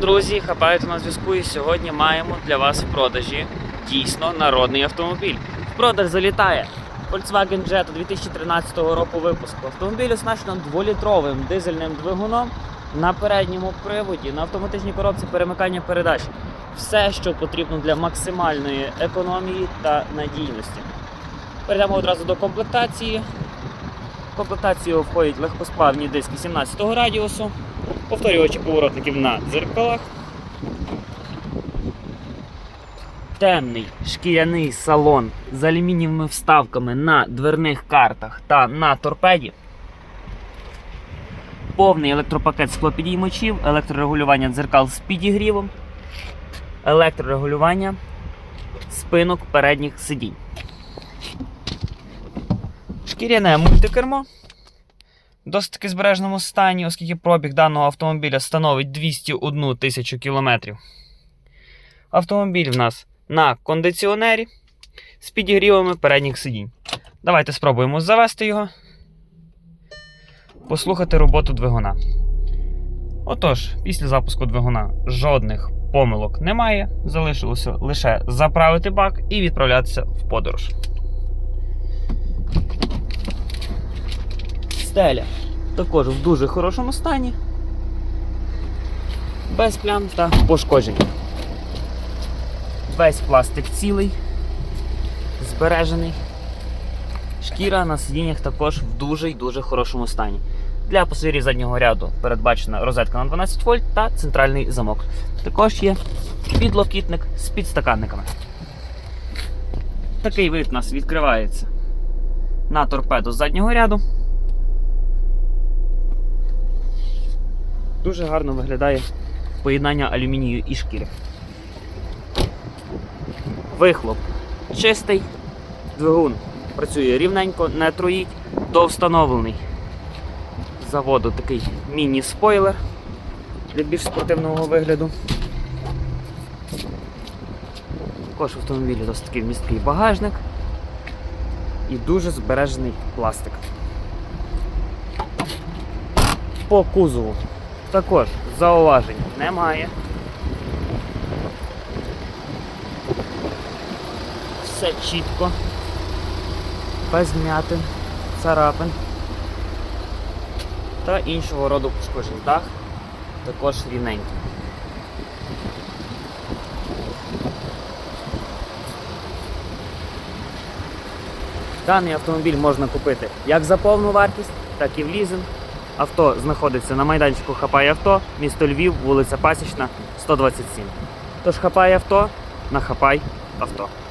Друзі, хапаєте на зв'язку і сьогодні маємо для вас в продажі дійсно народний автомобіль. В продаж залітає Volkswagen Jetta 2013 року випуску. Автомобіль оснащено 2-літровим дизельним двигуном на передньому приводі, на автоматичній коробці перемикання передач. Все, що потрібно для максимальної економії та надійності. Перейдемо одразу до комплектації. В комплектацію входять легкосплавні диски 17 радіусу, повторювачі поворотників на дзеркалах, темний шкіряний салон з алюмінієвими вставками на дверних картах та на торпеді, повний електропакет склопідіймачів, електрорегулювання дзеркал з підігрівом, електрорегулювання спинок передніх сидінь. Шкіряне мультикермо. Досить таки збережному стані, оскільки пробіг даного автомобіля становить 201 тисячу кілометрів. Автомобіль в нас на кондиціонері з підігрівами передніх сидінь. Давайте спробуємо завести його, послухати роботу двигуна. Отож, після запуску двигуна жодних помилок немає. Залишилося лише заправити бак і відправлятися в подорож. Стеля також в дуже хорошому стані, без плям та пошкоджень. Весь пластик цілий, збережений. Шкіра на сидіннях також в дуже й дуже хорошому стані. Для пасажирів заднього ряду передбачена розетка на 12 вольт та центральний замок. Також є підлокітник з підстаканниками. Такий вид у нас відкривається на торпеду з заднього ряду. Дуже гарно виглядає поєднання алюмінію і шкіри. Вихлоп чистий, двигун працює рівненько, не троїть, довстановлений з заводу такий міні-спойлер для більш спортивного вигляду. Також в автомобілі досить такий місткий багажник і дуже збережений пластик. По кузову також зауважень немає. Все чітко, без м'ятин, царапин та іншого роду пошкоджень. Дах також рівненький. Даний автомобіль можна купити як за повну вартість, так і в лізинг. Авто знаходиться на майданчику Хапай авто, місто Львів, вулиця Пасічна, 127. Тож хапай авто на хапай авто.